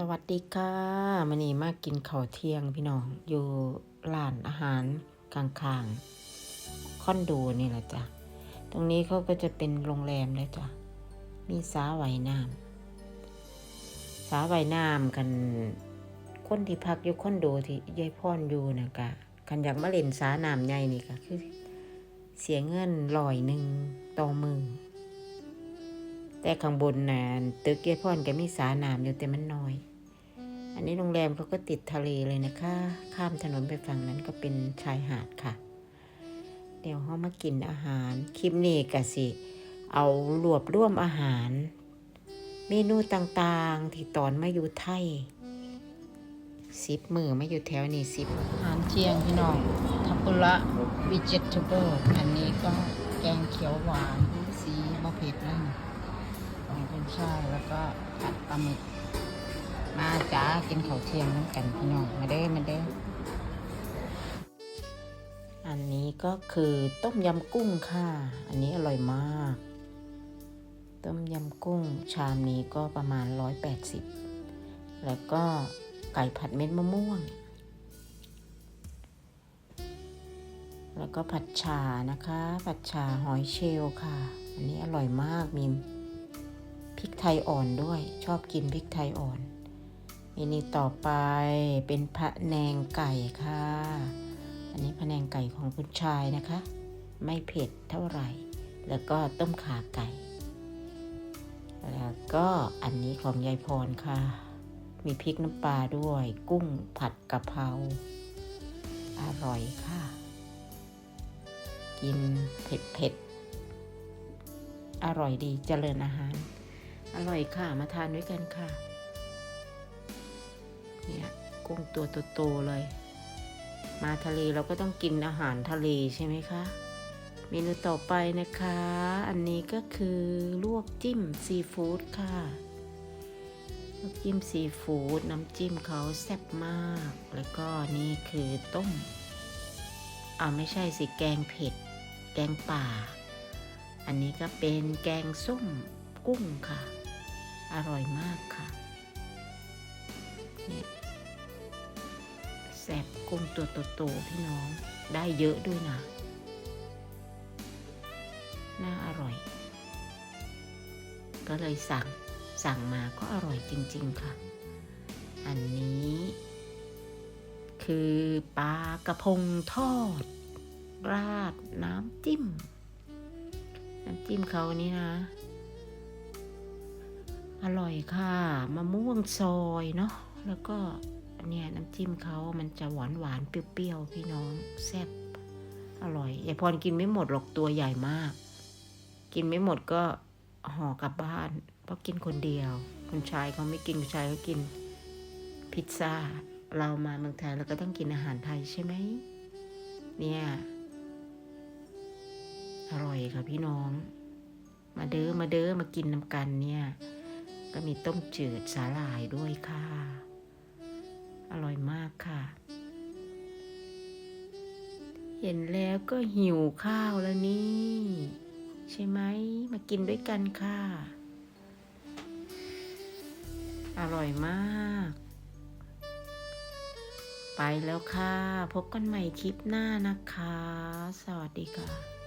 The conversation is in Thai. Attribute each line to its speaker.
Speaker 1: สวัสดีค่ะมันนี้มากินข้าวเที่ยงพี่น้อง อยู่ร้านอาหารข้างๆคอนโดนี่แหละจ้ะ ตรงนี้เขาก็จะเป็นโรงแรมเลยจ้ะ มีสาว่ายน้ำสาว่ายน้ำกัน คนที่พักอยู่คอนโดที่ยายพ่อนอยู่นะกะกันอยากมาเล่นสาน้ำใหญ่นี่ก็คือ เสียเงินลอยหนึ่งต่อมือแต่ข้างบนน่ะตึกยายพ่อนก็มีสาน้ำอยู่แต่มันน้อย อันนี้โรงแรมเขาก็ติดทะเลเลยนะคะ ข้ามถนนไปฝั่งนั้นก็เป็นชายหาดค่ะ เดี๋ยวเขามากินอาหารคลิปนี้กะสิ เอารวบร่วมอาหาร เมนูต่างๆ ที่ตอนมาอยู่ไทยสิบมือมาอยู่แถวนี้สิบอาหารเที่ยงพี่น้องทัมปุระวิจิตเบิลอันนี้ก็แกงเขียวหวานสีมะเผ็ดนั่นของคุณชายแล้วก็ผัดปลาหมึกมาจ้า กินข้าวเที่ยงน้ำกันพี่น้องมาเด้มาเด้ อันนี้ก็คือต้มยำกุ้งค่ะ อันนี้อร่อยมาก ต้มยำกุ้งชามนี้ก็ประมาณ 180 แล้วก็ไก่ผัดเม็ดมะม่วง แล้วก็ผัดชานะคะ ผัดชาหอยเชลล์ค่ะ อันนี้อร่อยมากมีพริกไทยอ่อนด้วย ชอบกินพริกไทยอ่อน เมนูต่อไปเป็นพะแนงไก่ค่ะ อันนี้พะแนงไก่ของคุณชายนะคะ ไม่เผ็ดเท่าไหร่ แล้วก็ต้มขาไก่ แล้วก็อันนี้ของยายพรค่ะ มีพริกน้ำปลาด้วย กุ้งผัดกะเพรา อร่อยค่ะ กินเผ็ดเผ็ดๆอร่อยดีเจริญอาหาร อร่อยค่ะ มาทานด้วยกันค่ะ เนี่ยกุ้งตัวโตๆเลย มาทะเลเราก็ต้องกินอาหารทะเลใช่ไหมคะ เมนูต่อไปนะคะ อันนี้ก็คือลวกจิ้มซีฟู้ดค่ะลวกจิ้มซีฟู้ดน้ำจิ้มเขาแซ่บมาก แล้วก็นี่คือต้มเอาไม่ใช่สิแกงเผ็ด แกงป่า อันนี้ก็เป็นแกงส้มกุ้งค่ะ อร่อยมากค่ะเนี่ย แซ่บกุ้งตัวโตๆพี่น้องได้เยอะด้วยนะ น่าอร่อย ก็เลยสั่งสั่งมาก็อร่อยจริง ๆ ค่ะ อันนี้ คือปลากระพงทอด ราดน้ำจิ้ม น้ำจิ้มเขานี่นะ อร่อยค่ะ มะม่วงซอยเนาะแล้วก็ เนี่ยน้ำจิ้มเขามันจะหวานหวานๆเปรี้ยวๆพี่น้องแซ่บอร่อยยายพรกินไม่หมดหรอกตัวใหญ่มาก กินไม่หมดก็ห่อกลับบ้าน เพราะกินคนเดียวคุณชายเขาไม่กินคุณชายเขากินพิซซ่า เรามาเมืองไทยเราก็ต้องกินอาหารไทยใช่ไหมเนี่ยอร่อยค่ะพี่น้อง มาเด้อมาเด้อมากินน้ำกันเนี่ย ก็มีต้มจืดสาหร่ายด้วยค่ะ ร่อยมากค่ะ เห็นแล้วก็หิวข้าวแล้วนี่ ใช่ไหมมากินด้วยกันค่ะ อร่อยมาก ไปแล้วค่ะ พบกันใหม่คลิปหน้านะคะ สวัสดีค่ะ